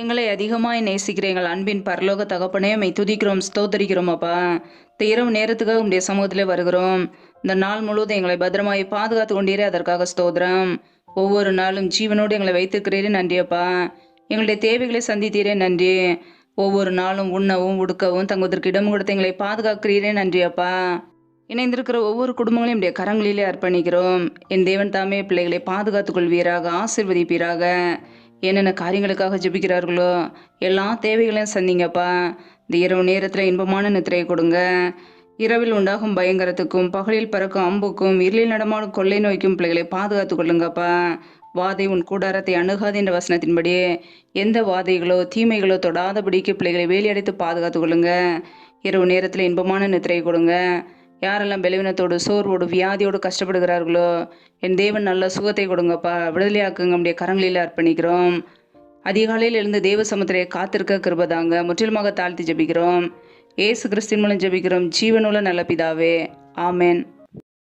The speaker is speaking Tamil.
எங்களை அதிகமாய் நேசிக்கிற எங்கள் அன்பின் பரலோக தகப்பனே மை துதிக்கிறோம் ஸ்தோத்தரிக்கிறோம் அப்பா. இந்த இரவு நேரத்துக்காக உடைய சமூகத்திலே வருகிறோம். இந்த நாள் முழுவதும் எங்களை பத்திரமாய் பாதுகாத்து கொண்டீரே அதற்காக ஸ்தோத்திரம். ஒவ்வொரு நாளும் ஜீவனோடு எங்களை வைத்திருக்கிறீரே நன்றி அப்பா. எங்களுடைய தேவைகளை சந்தித்தீரே நன்றி. ஒவ்வொரு நாளும் உண்ணவும் உடுக்கவும் தங்குவதற்கு இடம் கொடுத்து எங்களை பாதுகாக்கிறீரே நன்றி அப்பா. இணைந்திருக்கிற ஒவ்வொரு குடும்பங்களையும் என்னுடைய கரங்களிலே அர்ப்பணிக்கிறோம். என் தேவன் தாமே பிள்ளைகளை பாதுகாத்துக் கொள்வீராக ஆசிர்வதிப்பீராக. என்னென்ன காரியங்களுக்காக ஜெபிக்கிறார்களோ எல்லா தேவைகளையும் சந்திங்கப்பா. இந்த இரவு நேரத்தில் இன்பமான நித்திரையை கொடுங்க. இரவில் உண்டாகும் பயங்கரத்துக்கும் பகலில் பறக்கும் அம்புக்கும் இருளில் நடமாடும் கொள்ளை நோய்க்கும் பிள்ளைகளை பாதுகாத்து கொள்ளுங்கப்பா. வாதை உன் கூடாரத்தை அணுகாது என்ற வசனத்தின்படி எந்த வாதைகளோ தீமைகளோ தொடாதபடிக்கு பிள்ளைகளை வேலையடைத்து பாதுகாத்து கொள்ளுங்க. இரவு நேரத்தில் இன்பமான நித்திரையை கொடுங்க. யாரெல்லாம் பலவீனத்தோடு சோர்வோடு வியாதியோடு கஷ்டப்படுகிறார்களோ என் தேவன் நல்ல சுகத்தை கொடுங்கப்பா. விடுதலையாக்குங்க நம்முடைய கரங்களில் அர்ப்பணிக்கிறோம். அதிகாலையில் எழுந்து தேவ சமுத்திரையை காத்திருக்க கிருபதாங்க முற்றிலுமாக தாழ்த்தி ஜெபிக்கிறோம். ஏசு கிறிஸ்தின் மூலம் ஜெபிக்கிறோம். ஜீவனுள்ள நல்ல பிதாவே. ஆமேன்.